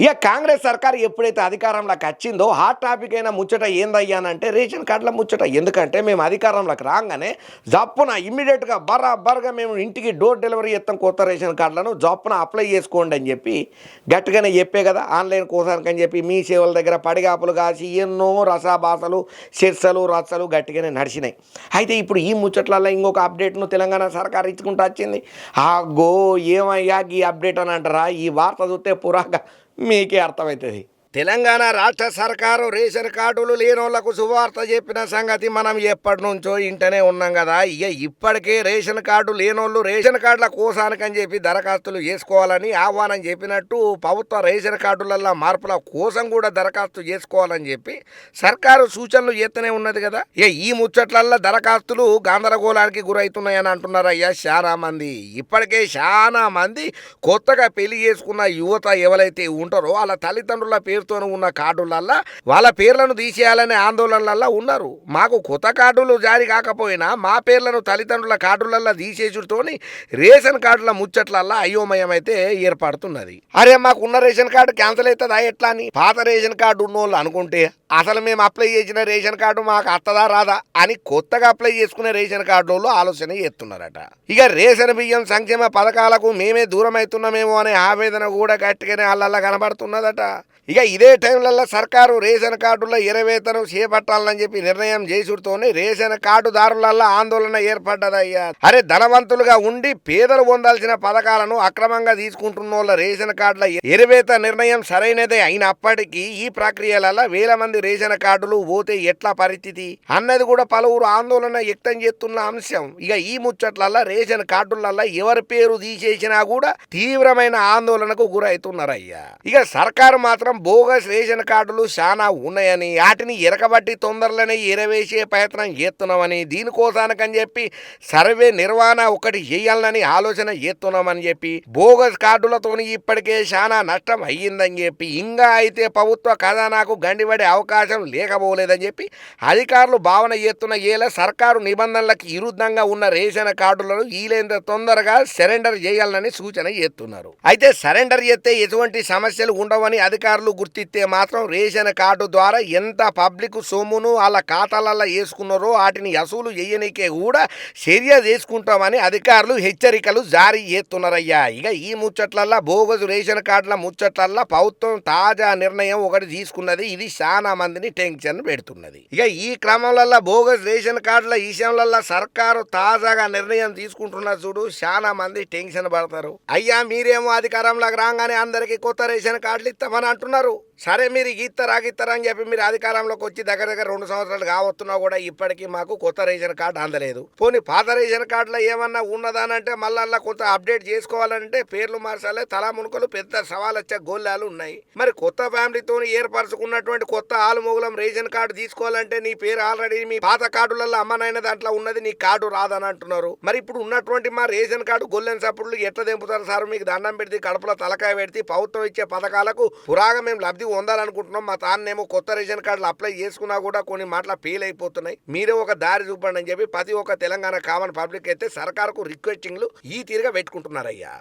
ఇక కాంగ్రెస్ సర్కార్ ఎప్పుడైతే అధికారంలోకి వచ్చిందో హాట్ టాపిక్ అయిన ముచ్చట ఏందయ్యానంటే రేషన్ కార్డుల ముచ్చట. ఎందుకంటే మేము అధికారంలోకి రాగానే జప్పున ఇమ్మీడియట్గా బరాబర్గా మేము ఇంటికి డోర్ డెలివరీ చేస్తాం కొత్త రేషన్ కార్డులను. జప్పున అప్లై చేసుకోండి అని చెప్పి గట్టిగానే చెప్పే కదా ఆన్లైన్ కోసానికి అని చెప్పి మీ సేవల దగ్గర పడిగాపులు కాసి ఎన్నో రసాభాసలు చర్చలు రచ్చలు గట్టిగానే నడిచినాయి. అయితే ఇప్పుడు ఈ ముచ్చట్లలో ఇంకొక అప్డేట్ను తెలంగాణ సర్కార్ ఇచ్చుకుంటూ వచ్చింది. ఆగో ఏమయ్యా ఈ అప్డేట్ అని అంటారా? ఈ వార్త చూస్తే పురాగా మీకే అర్థమవుతుంది తెలంగాణ రాష్ట్ర సర్కారు రేషన్ కార్డులు లేని వాళ్ళకు శుభవార్త చెప్పిన సంగతి మనం ఎప్పటి నుంచో ఇంటనే ఉన్నాం కదా. ఇక ఇప్పటికే రేషన్ కార్డు లేనోళ్ళు రేషన్ కార్డుల కోసానికని చెప్పి దరఖాస్తులు చేసుకోవాలని ఆహ్వానం చెప్పినట్టు ప్రభుత్వ రేషన్ కార్డులల్లో మార్పుల కోసం కూడా దరఖాస్తు చేసుకోవాలని చెప్పి సర్కారు సూచనలు చేస్తూనే ఉన్నది కదా. ఇక ఈ ముచ్చట్లల్లో దరఖాస్తులు గందరగోళానికి గురవుతున్నాయని అంటున్నారు అయ్యా చాలా మంది. ఇప్పటికే చాలా మంది కొత్తగా పెళ్ళి చేసుకున్న యువత ఎవరైతే ఉంటారో వాళ్ళ తల్లిదండ్రుల పేరు పేరుతో ఉన్న కార్డులల్లా వాళ్ళ పేర్లను తీసేయాలనే ఆందోళనలల్లో ఉన్నారు. మాకు కొత్త కార్డులు జారీ కాకపోయినా మా పేర్లను తల్లిదండ్రుల కార్డులల్లో తీసేసుడుతోని రేషన్ కార్డుల ముచ్చట్లల్లా అయోమయం అయితే ఏర్పడుతున్నది. అరే మాకు ఉన్న రేషన్ కార్డు క్యాన్సిల్ అవుతుందా ఎట్లా అని? పాత రేషన్ కార్డు ఉన్నోళ్ళు అనుకుంటే అసలు మేము అప్లై చేసిన రేషన్ కార్డు మాకు అత్తదా రాదా అని కొత్తగా అప్లై చేసుకునే రేషన్ కార్డులో ఆలోచన చేస్తున్నారట. ఇక రేషన్ బియ్యం సంక్షేమ పథకాలకు మేమే దూరం అవుతున్నామేమో అనే ఆవేదన కూడా గట్టిగానే అల్లల్లా కనబడుతున్నదట. ఇక ఇదే టైంలలో సర్కారు రేషన్ కార్డుల ఎరవేతను చేపట్టాలని చెప్పి నిర్ణయం చేసుడుతోనే రేషన్ కార్డుదారులలో ఆందోళన ఏర్పడ్డదయ్యా అరే ధనవంతులుగా ఉండి పేదలు పొందాల్సిన పథకాలను అక్రమంగా తీసుకుంటున్న వాళ్ళ రేషన్ కార్డుల ఎరవేత నిర్ణయం సరైనదే అయినప్పటికీ ఈ ప్రక్రియలలో వేల మంది రేషన్ కార్డులు పోతే ఎట్లా పరిస్థితి? అన్నది కూడా పలువురు ఆందోళన వ్యక్తం చేస్తున్న అంశం. ఇక ఈ ముచ్చట్లల్లో రేషన్ కార్డులలో ఎవరి పేరు తీసేసినా కూడా తీవ్రమైన ఆందోళనకు గురవుతున్నారయ్యా ఇక సర్కారు మాత్రం బోగస్ రేషన్ కార్డులు చాలా ఉన్నాయని వాటిని ఎరకబట్టి తొందరలోనే ఎరవేసే ప్రయత్నం చేస్తున్నామని దీనికోసానికని చెప్పి సర్వే నిర్వహణ ఒకటి చేయాలని ఆలోచన చేస్తున్నామని చెప్పి బోగస్ కార్డులతోని ఇప్పటికే చాలా నష్టం అయ్యిందని చెప్పి ఇంకా అయితే ప్రభుత్వ ఖజానాకు గండిపడే అవకాశం లేకపోలేదని చెప్పి అధికారులు భావన చేస్తున్న ఏల సర్కారు నిబంధనలకు విరుద్ధంగా ఉన్న రేషన్ కార్డులను వీలైనంత తొందరగా సరెండర్ చేయాలని సూచన చేస్తున్నారు. అయితే సరెండర్ చేస్తే ఎటువంటి సమస్యలు ఉండవని అధికారులు గుర్తిస్తే మాత్రం రేషన్ కార్డు ద్వారా ఎంత పబ్లిక్ సొమ్మును వాళ్ళ ఖాతాలలో వేసుకున్నారో వాటిని అసూలు చేయనీకే కూడా చర్య చేసుకుంటామని అధికారులు హెచ్చరికలు జారీ చేస్తున్నారయ్యా. ఇక ఈ ముచ్చట్లల్లో బోగసు రేషన్ కార్డుల ముచ్చట్లల్లో ప్రభుత్వం తాజా నిర్ణయం ఒకటి తీసుకున్నది. ఇది చాలా మందిని టెన్షన్ పెడుతున్నది. ఇక ఈ క్రమంలో బోగస్ రేషన్ కార్డుల విషయంలో సర్కారు తాజాగా నిర్ణయం తీసుకుంటున్న చూడు. చాలా మంది టెన్షన్ పడతారు. అయ్యా మీరేమో అధికారంలోకి రాగానే అందరికీ కొత్త రేషన్ కార్డులు ఇస్తామని అంటున్నారు. సరే మీరు ఇస్తారా ఇస్తారా అని చెప్పి మీరు అధికారంలోకి వచ్చి దగ్గర దగ్గర రెండు సంవత్సరాలు కావస్తున్నా కూడా ఇప్పటికీ మాకు కొత్త రేషన్ కార్డు అందలేదు. పోనీ పాత రేషన్ కార్డులో ఏమన్నా ఉన్నదానంటే మళ్ళా కొత్త అప్డేట్ చేసుకోవాలంటే పేర్లు మార్చాలి తలా మునుకలు పెద్ద సవాల్ వచ్చే గోళ్ళాలు ఉన్నాయి. మరి కొత్త ఫ్యామిలీతో ఏర్పరచుకున్నటువంటి కొత్త ఆలుమూగులం రేషన్ కార్డు తీసుకోవాలంటే నీ పేరు ఆల్రెడీ మీ పాత కార్డులలో అమ్మనైన దాంట్లో ఉన్నది నీ కార్డు రాదని అంటున్నారు. మరి ఇప్పుడు ఉన్నటువంటి మా రేషన్ కార్డు గొల్లెన సప్పుడు ఎట్లా దింపుతారు సార్? మీకు దండం పెడితే కడుపులో తలకాయ పెడితే ప్రభుత్వం ఇచ్చే పథకాలకు పురాగా మేము లబ్ధి పొందాలనుకుంటున్నాం. మా తాన్నేమో కొత్త రేషన్ కార్డులు అప్లై చేసుకున్నా కూడా కొన్ని మాటల ఫెయిల్ అయిపోతున్నాయి. మీరే ఒక దారి చూపండి అని చెప్పి ప్రతి ఒక్క తెలంగాణ కామన్ పబ్లిక్ అయితే సర్కార్కు రిక్వెస్టింగ్లు ఈ తీరుగా పెట్టుకుంటున్నారయ్యా.